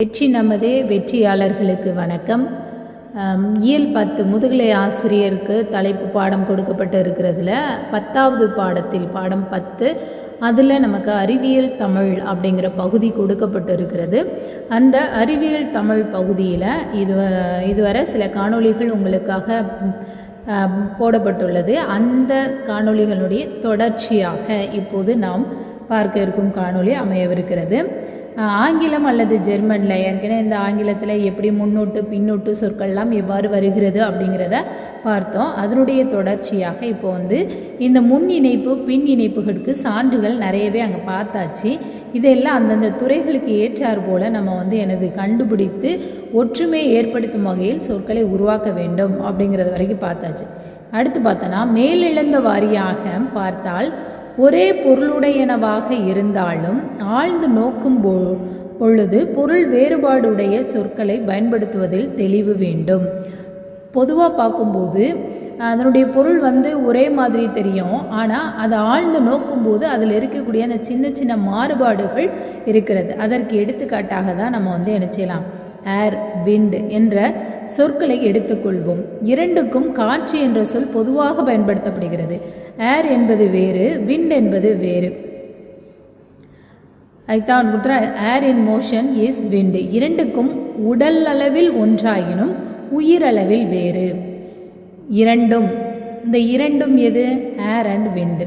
வெற்றி நமதே வெற்றியாளர்களுக்கு வணக்கம். இயல் பத்து முதுகலை ஆசிரியருக்கு தலைப்பு பாடம் கொடுக்கப்பட்டு இருக்கிறதுல பத்தாவது பாடத்தில் பாடம் பத்து அதில் நமக்கு அறிவியல் தமிழ் அப்படிங்கிற பகுதி கொடுக்கப்பட்டு இருக்கிறது அந்த அறிவியல் தமிழ் பகுதியில் இது இதுவரை சில காணொளிகள் உங்களுக்காக போடப்பட்டுள்ளது. அந்த காணொளிகளுடைய தொடர்ச்சியாக இப்போது நாம் பார்க்க இருக்கும் காணொளி அமையவிருக்கிறது. ஆங்கிலம் அல்லது ஜெர்மனில் ஏற்கனவே இந்த ஆங்கிலத்தில் எப்படி முன்னோட்டு பின்னோட்டு சொற்கள்லாம் எவ்வாறு வருகிறது அப்படிங்கிறத பார்த்தோம். அதனுடைய தொடர்ச்சியாக இப்போ வந்து இந்த முன் இணைப்பு பின் இணைப்புகளுக்கு சான்றுகள் நிறையவே அங்கே பார்த்தாச்சு. இதெல்லாம் அந்தந்த துறைகளுக்கு ஏற்றார் போல நம்ம வந்து எனது கண்டுபிடித்து ஒற்றுமையை ஏற்படுத்தும் வகையில் சொற்களை உருவாக்க வேண்டும் அப்படிங்கிறது வரைக்கும் பார்த்தாச்சு. அடுத்து பார்த்தோன்னா மேலெழுந்த வாரியாக பார்த்தால் ஒரே பொருளுடையனவாக இருந்தாலும் ஆழ்ந்து நோக்கும் போ பொழுது பொருள் வேறுபாடுடைய சொற்களை பயன்படுத்துவதில் தெளிவு வேண்டும். பொதுவாக பார்க்கும்போது அதனுடைய பொருள் வந்து ஒரே மாதிரி தெரியும். ஆனால் அதை ஆழ்ந்து நோக்கும்போது அதில் இருக்கக்கூடிய அந்த சின்ன சின்ன மாறுபாடுகள் இருக்கிறது. அதற்கு எடுத்துக்காட்டாக தான் நம்ம வந்து என்ன செய்யலாம்? ஏர் விண்ட் என்ற சொற்களை எடுத்துக்கொள்வோம். இரண்டுக்கும் காற்று என்ற சொல் பொதுவாக பயன்படுத்தப்படுகிறது. ஏர் என்பது வேறு விண்ட் என்பது வேறு. அதுதான் கொடுத்துற ஏர் இன் மோஷன் இஸ் விண்டு இரண்டுக்கும் உடல் அளவில் ஒன்றாயினும் உயிரளவில் வேறு. இரண்டும் இந்த இரண்டும் எது? ஏர் அண்ட் விண்டு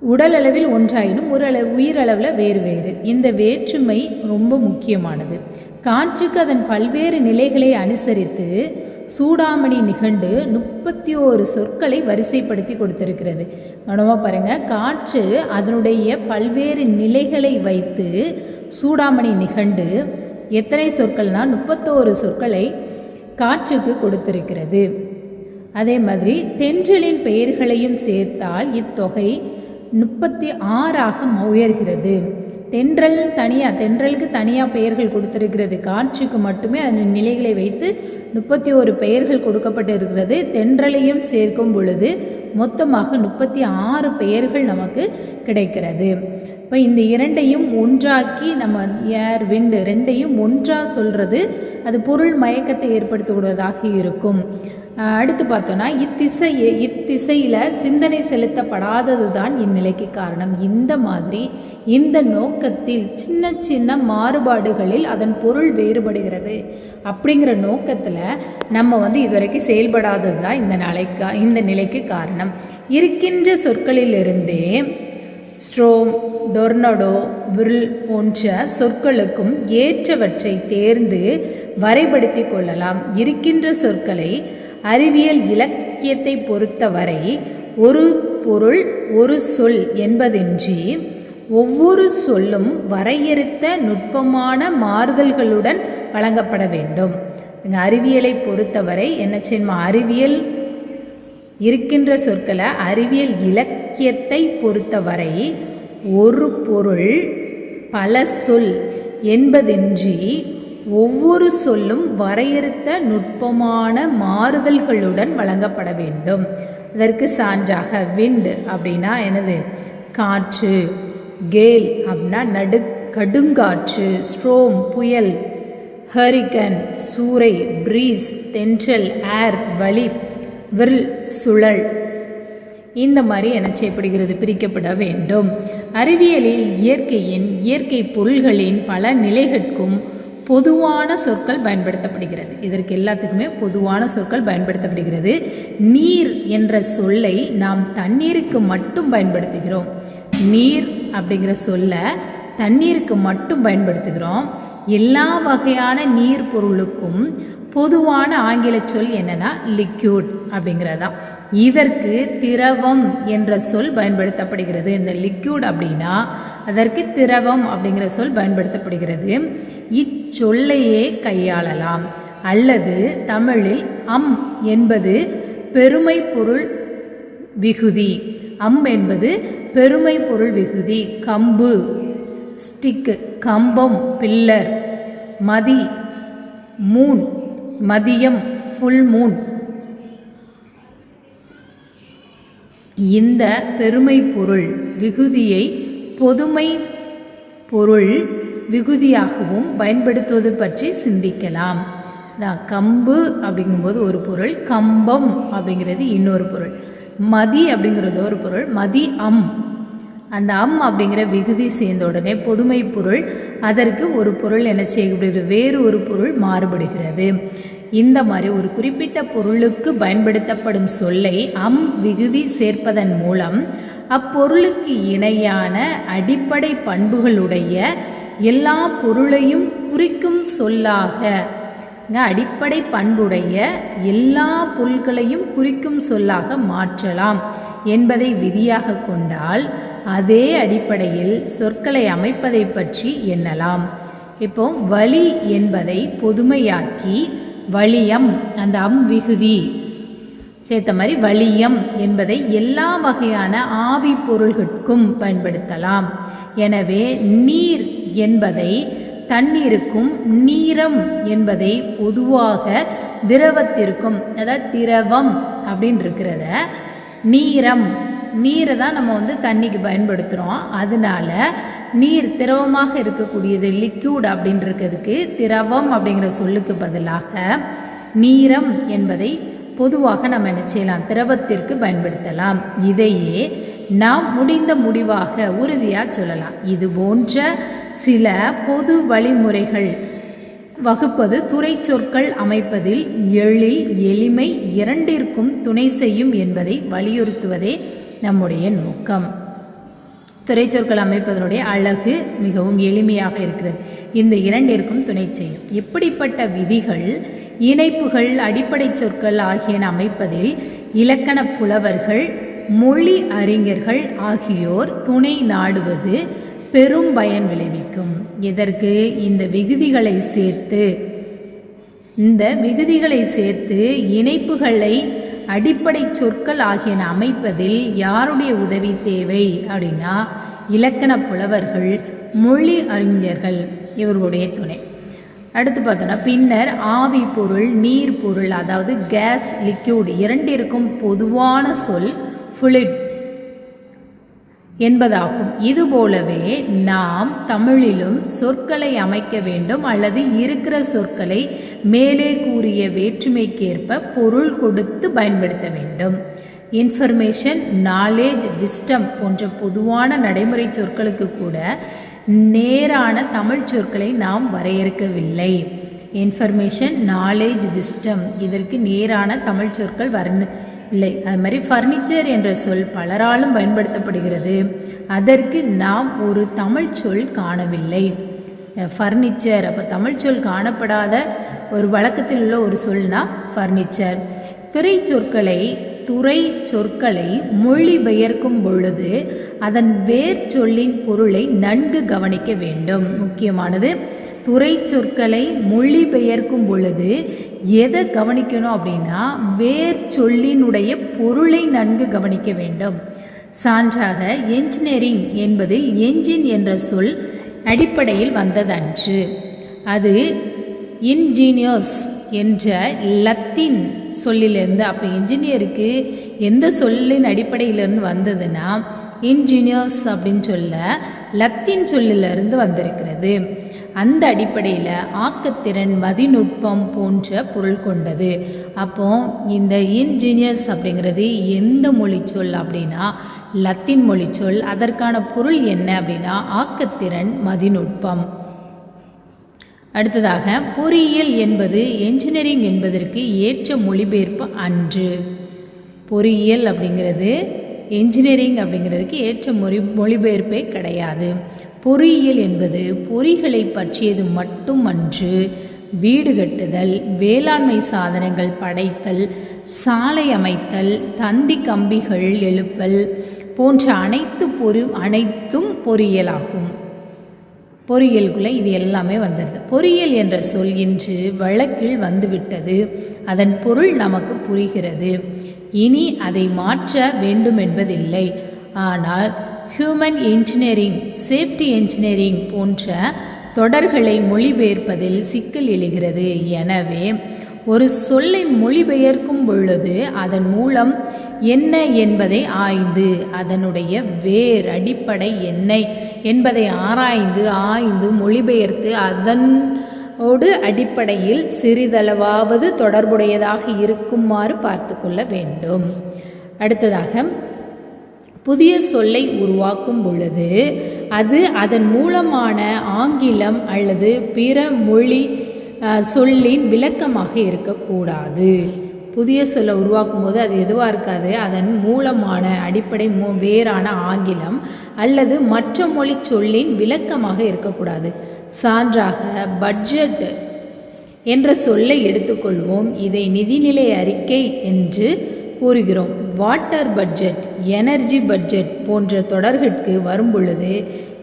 உடல் அளவில் ஒன்றாயினும் ஒரு அளவு உயிரளவில் வேறு வேறு. இந்த வேற்றுமை ரொம்ப முக்கியமானது. காற்றுக்கு அதன் பல்வேறு நிலைகளை அனுசரித்து சூடாமணி நிகண்டு முப்பத்தி ஓரு சொற்களை வரிசைப்படுத்தி கொடுத்திருக்கிறது. கவனமாக பாருங்க. காற்று அதனுடைய பல்வேறு நிலைகளை வைத்து சூடாமணி நிகண்டு எத்தனை சொற்கள்னா முப்பத்தோரு சொற்களை காற்றுக்கு கொடுத்திருக்கிறது. அதே மாதிரி தென்றலின் பெயர்களையும் சேர்த்தால் இத்தொகை முப்பத்தி ஆறாக உயர்கிறது. தென்றல் தனியாக தென்றலுக்கு தனியாக பெயர்கள் கொடுத்திருக்கிறது. காட்சிக்கு மட்டுமே அதன் நிலைகளை வைத்து முப்பத்தி ஒரு பெயர்கள் கொடுக்கப்பட்டு இருக்கிறது தென்றலையும் சேர்க்கும் பொழுது மொத்தமாக முப்பத்தி ஆறு பெயர்கள் நமக்கு கிடைக்கிறது. இப்போ இந்த இரண்டையும் ஒன்றாக்கி நம்ம ஏர் விண்டு ரெண்டையும் ஒன்றாக சொல்கிறது அது பொருள் மயக்கத்தை ஏற்படுத்தக்கூடியதாக இருக்கும். அடுத்து பார்த்தோன்னா இத்திசை இத்திசையில் சிந்தனை செலுத்தப்படாதது தான் இந்நிலைக்கு காரணம். இந்த மாதிரி இந்த நோக்கத்தில் சின்ன சின்ன மாறுபாடுகளில் அதன் பொருள் வேறுபடுகிறது. அப்படிங்கிற நோக்கத்தில் நம்ம வந்து இதுவரைக்கும் செயல்படாதது தான் இந்த நிலைக்கா இந்த நிலைக்கு காரணம். இருக்கின்ற சொற்களிலிருந்தே ஸ்ட்ரோம் டொர்னடோ விரில் போன்ற சொற்களுக்கும் ஏற்றவற்றை தேர்ந்து வரைபடுத்தி கொள்ளலாம். இருக்கின்ற சொற்களை அறிவியல் இலக்கியத்தை பொறுத்தவரை ஒரு பொருள் ஒரு சொல் என்பதின்றி ஒவ்வொரு சொல்லும் வரையறுத்த நுட்பமான மாறுதல்களுடன் வழங்கப்பட வேண்டும். அறிவியலை பொறுத்தவரை என்ன செய்யணும்? அறிவியல் இருக்கின்ற சொற்களை அறிவியல் இலக்கியத்தை பொறுத்தவரை ஒரு பொருள் பல சொல் என்பதின்றி ஒவ்வொரு சொல்லும் வரையறுத்த நுட்பமான மாறுதல்களுடன் வழங்கப்பட வேண்டும். இதற்கு சான்றாக விண்டு அப்படின்னா என்னது? காற்று கேல் அப்படின்னா நடு கடுங்காற்று ஸ்ட்ரோம் புயல் ஹரிகன் சூறை ப்ரீஸ் தென்றல் ஏர் வலி விரல் சுழல். இந்த மாதிரி என்ன செய்யப்படுகிறது பிரிக்கப்பட வேண்டும். அறிவியலில் இயற்கையின் இயற்கை பொருள்களின் பல நிலைகளுக்கும் பொதுவான சொற்கள் பயன்படுத்தப்படுகிறது. இதற்கு எல்லாத்துக்குமே பொதுவான சொற்கள் பயன்படுத்தப்படுகிறது. நீர் என்ற சொல்லை நாம் தண்ணீருக்கு மட்டும் பயன்படுத்துகிறோம். நீர் அப்படிங்கிற சொல்ல தண்ணீருக்கு மட்டும் பயன்படுத்துகிறோம். எல்லா வகையான நீர் பொருளுக்கும் பொதுவான ஆங்கில சொல் என்னன்னா லிக்யூட் அப்படிங்கிறதான் இதற்கு திரவம் என்ற சொல் பயன்படுத்தப்படுகிறது. இந்த லிக்யூட் அப்படின்னா அதற்கு திரவம் அப்படிங்கிற சொல் பயன்படுத்தப்படுகிறது. இச்சொல்லையே கையாளலாம். அல்லது தமிழில் அம் என்பது பெருமை பொருள் விகுதி. அம் என்பது பெருமை பொருள் விகுதி. கம்பு ஸ்டிக்கு கம்பம் பில்லர் மதி மூன் மதியம் ஃபுல் மூன். இந்த பெருமை பொருள் விகுதியை பொதுமை பொருள் விகுதியாகவும் பயன்படுத்துவது பற்றி சிந்திக்கலாம். நான் கம்பு அப்படிங்கும்போது ஒரு பொருள் கம்பம் அப்படிங்கிறது இன்னொரு பொருள். மதி அப்படிங்கிறது ஒரு பொருள் மதி அம். அந்த அம் அப்படிங்கிற விகுதி சேர்ந்த உடனே பொதுமை பொருள் அதற்கு ஒரு பொருள் என்ன செய்யப்படுகிறது? வேறு ஒரு பொருள் மாறுபடுகிறது. இந்த மாதிரி ஒரு குறிப்பிட்ட பொருளுக்கு பயன்படுத்தப்படும் சொல்லை அம் விகுதி சேர்ப்பதன் மூலம் அப்பொருளுக்கு இணையான அடிப்படை பண்புகளுடைய எல்லா பொருளையும் குறிக்கும் சொல்லாக. அடிப்படை பண்புடைய எல்லா பொருட்களையும் குறிக்கும் சொல்லாக மாற்றலாம் என்பதை விதியாக கொண்டால் அதே அடிப்படையில் சொற்களை அமைப்பதை பற்றி எண்ணலாம். இப்போ வழி என்பதை பொதுமையாக்கி வலியம் அந்த அம் விகுதி சேர்த்த மாதிரி வலியம் என்பதை எல்லா வகையான ஆவி பொருள்களுக்கும் பயன்படுத்தலாம். எனவே நீர் என்பதை தண்ணீருக்கும் நீரம் என்பதை பொதுவாக திரவத்திற்கும் அதாவது திரவம் அப்படின்னு இருக்கிறத நீரம். நீரை தான் நம்ம வந்து தண்ணிக்கு பயன்படுத்துகிறோம் அதனால நீர் திரவமாக இருக்கக்கூடியது லிக்யூட் அப்படின்னு இருக்கிறதுக்கு திரவம் அப்படிங்கிற சொல்லுக்கு பதிலாக நீரம் என்பதை பொதுவாக நம்ம என்ன செய்யலாம்? திரவத்திற்கு பயன்படுத்தலாம். இதையே நாம் முடிந்த முடிவாக உறுதியாக சொல்லலாம். இது போன்ற சில பொது வழிமுறைகள். வகுப்பது துறை சொற்கள் அமைப்பதில் எழில் எளிமை இரண்டிற்கும் துணை செய்யும் என்பதை வலியுறுத்துவதே நம்முடைய நோக்கம். துறைச்சொற்கள் அமைப்பதனுடைய அழகு மிகவும் எளிமையாக இருக்கிறது. இந்த இரண்டிற்கும் துணை செய்யும். இப்படிப்பட்ட விதிகள் இணைப்புகள் அடிப்படை சொற்கள் ஆகியன அமைப்பதில் இலக்கண புலவர்கள் மொழி அறிஞர்கள் ஆகியோர் துணை நாடுவது பெரும் பயன் விளைவிக்கும். இதற்கு இந்த விகுதிகளை சேர்த்து இந்த விகுதிகளை சேர்த்து இணைப்புகளை அடிப்படை சொற்கள் ஆகியன அமைப்பதில் யாருடைய உதவி தேவை அப்படின்னா இலக்கண புலவர்கள் மொழி அறிஞர்கள் இவர்களுடைய துணை. அடுத்து பார்த்தோன்னா பின்னர் ஆவி பொருள் நீர் பொருள் அதாவது கேஸ் லிக்யூட் இரண்டிற்கும் பொதுவான சொல் ஃபுளிட் என்பதாகும். இதுபோலவே நாம் தமிழிலும் சொற்களை அமைக்க வேண்டும் அல்லது இருக்கிற சொற்களை மேலே கூறிய வேற்றுமைக்கேற்ப பொருள் கொடுத்து பயன்படுத்த வேண்டும். இன்ஃபர்மேஷன் நாலேஜ் விஸ்டம் போன்ற பொதுவான நடைமுறை சொற்களுக்கு கூட நேரான தமிழ் சொற்களை நாம் வரையறுக்கவில்லை. இன்ஃபர்மேஷன் நாலேஜ் விஸ்டம் இதற்கு நேரான தமிழ் சொற்கள் வர்ண இல்லை. அது மாதிரி ஃபர்னிச்சர் என்ற சொல் பலராலும் பயன்படுத்தப்படுகிறது. அதற்கு நாம் ஒரு தமிழ் சொல் காணவில்லை. ஃபர்னிச்சர் அப்போ தமிழ் சொல் காணப்படாத ஒரு வழக்கத்தில் உள்ள ஒரு சொல்னா ஃபர்னிச்சர் திரை சொற்களை துறை சொற்களை மொழிபெயர்க்கும் பொழுது அதன் வேர் சொல்லின் பொருளை நன்கு கவனிக்க வேண்டும். முக்கியமானது துறை சொற்களை மொழிபெயர்க்கும் பொழுது எதை கவனிக்கணும் அப்படின்னா வேர் சொல்லினுடைய பொருளை நன்கு கவனிக்க வேண்டும். சான்றாக என்ஜினியரிங் என்பதில் என்ஜின் என்ற சொல் அடிப்படையில் வந்ததன்று. அது இன்ஜீனியர்ஸ் என்ற லத்தீன் சொல்லிலிருந்து அப்போ இன்ஜினியருக்கு எந்த சொல்லின் அடிப்படையிலிருந்து வந்ததுன்னா இன்ஜினியர்ஸ் அப்படின்னு சொல்ல லத்தீன் சொல்லிலிருந்து வந்திருக்கிறது. அந்த அடிப்படையில் ஆக்கத்திறன் மதிநுட்பம் போன்ற பொருள் கொண்டது. அப்போ இந்த இன்ஜினியர்ஸ் அப்படிங்கிறது எந்த மொழி சொல் அப்படின்னா லத்தீன் மொழி சொல் அதற்கான பொருள் என்ன அப்படின்னா ஆக்கத்திறன் மதிநுட்பம். அடுத்ததாக பொறியியல் என்பது என்ஜினியரிங் என்பதற்கு ஏற்ற மொழிபெயர்ப்பு அன்று. பொறியியல் அப்படிங்கிறது என்ஜினியரிங் அப்படிங்கிறதுக்கு ஏற்ற மொழி மொழிபெயர்ப்பே கிடையாது. பொறியியல் என்பது பொறிகளை பற்றியது மட்டுமன்று வீடு கட்டுதல் வேளாண்மை சாதனங்கள் படைத்தல் சாலை அமைத்தல் தந்தி கம்பிகள் எழுப்பல் போன்ற அனைத்து பொறி அனைத்தும் பொறியியலாகும். பொறியியலுக்குள்ளே இது எல்லாமே வந்துடுது பொறியியல் என்ற சொல் இன்று வழக்கில் வந்துவிட்டது. அதன் பொருள் நமக்கு புரிகிறது. இனி அதை மாற்ற வேண்டும் என்பதில்லை ஆனால் ஹியூமன் இன்ஜினியரிங் சேஃப்டி இன்ஜினியரிங் போன்ற தொடர்களை மொழிபெயர்ப்பதில் சிக்கல் எழுகிறது. எனவே ஒரு சொல்லை மொழிபெயர்க்கும் பொழுது அதன் மூலம் என்ன என்பதை ஆய்ந்து அதனுடைய வேர் அடிப்படை என்ன என்பதை ஆராய்ந்து ஆய்ந்து மொழிபெயர்த்து அதனோடு அடிப்படையில் சிறிதளவாவது தொடர்புடையதாக இருக்குமாறு பார்த்து கொள்ள வேண்டும். அடுத்ததாக புதிய சொல்லை உருவாக்கும் பொழுது அது அதன் மூலமான ஆங்கிலம் அல்லது பிற மொழி சொல்லின் விளக்கமாக இருக்கக்கூடாது. புதிய சொல்லை உருவாக்கும் போது அது எதுவாக இருக்காது அதன் மூலமான அடிப்படை மூ வேறான ஆங்கிலம் அல்லது மற்ற மொழி சொல்லின் விளக்கமாக இருக்கக்கூடாது. சான்றாக பட்ஜெட் என்ற சொல்லை எடுத்துக்கொள்வோம். இதை நிதிநிலை அறிக்கை என்று கூறுகிறோம். வாட்டர் பட்ஜெட் எனர்ஜி பட்ஜெட் போன்ற தொடர்கிற்கு வரும்பொழுது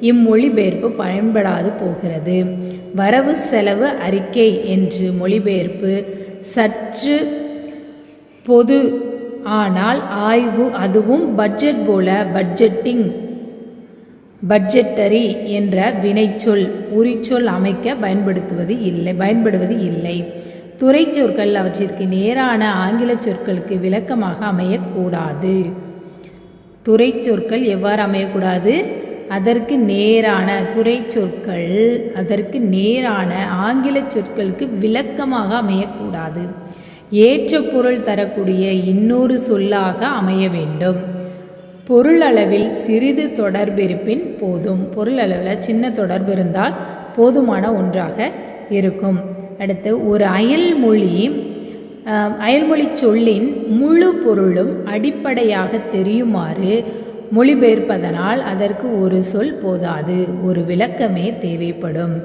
இம்மொழிபெயர்ப்பு பயன்படாது போகிறது. வரவு செலவு அறிக்கை என்று மொழிபெயர்ப்பு சற்று பொது ஆனால் ஆய்வு அதுவும் பட்ஜெட் போல பட்ஜெட்டிங் பட்ஜெட்டரி என்ற வினைச்சொல் உரிச்சொல் அமைக்க பயன்படுத்துவது இல்லை பயன்படுவது இல்லை. துறை சொற்கள் அவற்றிற்கு நேரான ஆங்கில சொற்களுக்கு விளக்கமாக அமையக்கூடாது. துறை சொற்கள் எவ்வாறு அமையக்கூடாது? அதற்கு நேரான துறை சொற்கள் அதற்கு நேரான ஆங்கில சொற்களுக்கு விளக்கமாக அமையக்கூடாது. ஏற்ற பொருள் தரக்கூடிய இன்னொரு சொல்லாக அமைய வேண்டும். பொருளளவில் சிறிது தொடர்பிருப்பின் போதும். பொருளளவில் சின்ன தொடர்பு இருந்தால் போதுமான ஒன்றாக இருக்கும். அடுத்து ஒரு அயல்மொழி அயல்மொழி சொல்லின் முழு பொருளும் அடிப்படையாக தெரியுமாறு மொழிபெயர்ப்பதனால் அதற்கு ஒரு சொல் போதாது ஒரு விளக்கமே தேவைப்படும்.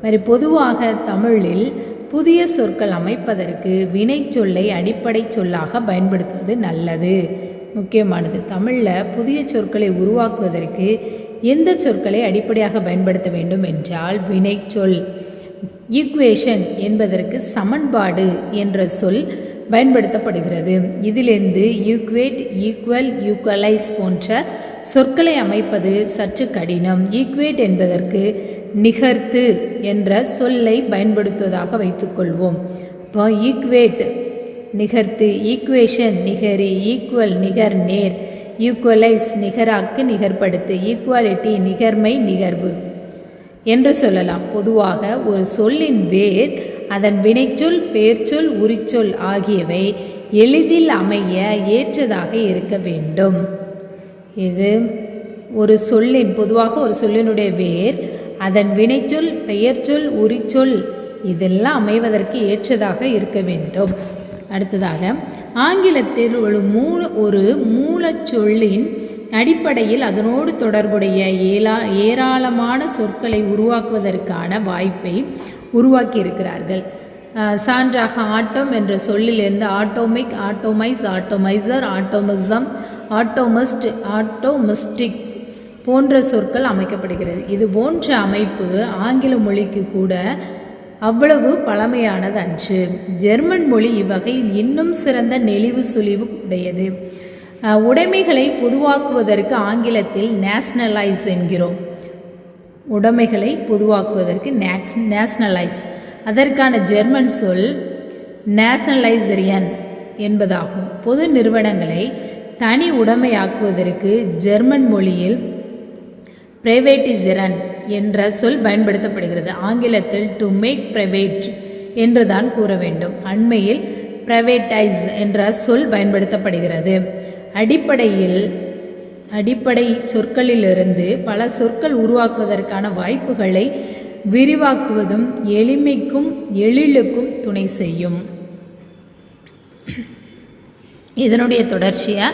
மாதிரி பொதுவாக தமிழில் புதிய சொற்கள் அமைப்பதற்கு வினைச்சொல்லை அடிப்படை சொல்லாக பயன்படுத்துவது நல்லது. முக்கியமானது தமிழில் புதிய சொற்களை உருவாக்குவதற்கு எந்த சொற்களை அடிப்படையாக பயன்படுத்த வேண்டும் என்றால் வினைச்சொல். ஈக்குவேஷன் என்பதற்கு சமன்பாடு என்ற சொல் பயன்படுத்தப்படுகிறது. இதிலிருந்து ஈக்குவேட் ஈக்குவல் ஈக்குவலைஸ் போன்ற சொற்களை அமைப்பது சற்று கடினம். ஈக்குவேட் என்பதற்கு நிகர்த்து என்ற சொல்லை பயன்படுத்துவதாக வைத்துக்கொள்வோம். இப்போ ஈக்குவேட் நிகர்த்து ஈக்குவேஷன் நிகரி ஈக்குவல் நிகர் நேர் ஈக்குவலைஸ் நிகராக்கு நிகர்படுத்து ஈக்குவாலிட்டி நிகர்மை நிகர்வு. என்று சொல்லலாம். பொதுவாக ஒரு சொல்லின் வேர் அதன் வினைச்சொல் பேர்ச்சொல் உரிச்சொல் ஆகியவை எளிதில் அமைய ஏற்றதாக இருக்க வேண்டும். இது ஒரு சொல்லின் பொதுவாக ஒரு சொல்லினுடைய வேர் அதன் வினைச்சொல் பெயர்ச்சொல் உரிச்சொல் இதெல்லாம் அமைவதற்கு ஏற்றதாக இருக்க வேண்டும். அடுத்ததாக ஆங்கிலத்தில் ஒரு மூல ஒரு மூலச்சொல்லின் அடிப்படையில் அதனோடு தொடர்புடைய ஏலா ஏராளமான சொற்களை உருவாக்குவதற்கான வாய்ப்பை உருவாக்கியிருக்கிறார்கள். சான்றாக ஆட்டம் என்ற சொல்லிலிருந்து ஆட்டோமிக் ஆட்டோமைஸ் ஆட்டோமைசர் ஆட்டோமிசம் ஆட்டோமிஸ்ட் ஆட்டோமிஸ்டிக்ஸ் போன்ற சொற்கள் அமைக்கப்படுகிறது. இது போன்ற அமைப்பு ஆங்கில மொழிக்கு கூட அவ்வளவு பழமையானது அன்று. ஜெர்மன் மொழி இவ்வகையில் இன்னும் சிறந்த நெளிவு சுழிவு உடையது. உடைமைகளை பொதுவாக்குவதற்கு ஆங்கிலத்தில் நேஷ்னலைஸ் என்கிறோம். உடைமைகளை பொதுவாக்குவதற்கு நேக்ஸ் நேஷ்னலைஸ் அதற்கான ஜெர்மன் சொல் நேஷனலைசரியன் என்பதாகும். பொது நிறுவனங்களை தனி உடைமையாக்குவதற்கு ஜெர்மன் மொழியில் பிரைவேட்டிசிரன் என்ற சொல் பயன்படுத்தப்படுகிறது. ஆங்கிலத்தில் டு மேக் பிரைவேட் என்று தான் கூற வேண்டும். அண்மையில் பிரைவேட்டைஸ் என்ற சொல் பயன்படுத்தப்படுகிறது. அடிப்படையில் அடிப்படை சொற்களிலிருந்து பல சொற்கள் உருவாக்குவதற்கான வாய்ப்புகளை விரிவாக்குவதும் எளிமைக்கும் எழிலுக்கும் துணை செய்யும். இதனுடைய தொடர்ச்சியை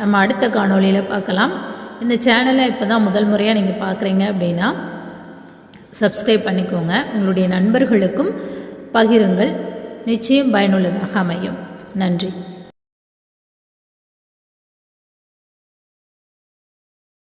நம்ம அடுத்த காணொளியில் பார்க்கலாம். இந்த சேனலை இப்போ தான் முதல் முறையாக நீங்கள் பார்க்குறீங்க அப்படின்னா சப்ஸ்கிரைப் பண்ணிக்கோங்க. உங்களுடைய நண்பர்களுக்கும் பகிருங்கள். நிச்சயம் பயனுள்ளதாக அமையும். நன்றி.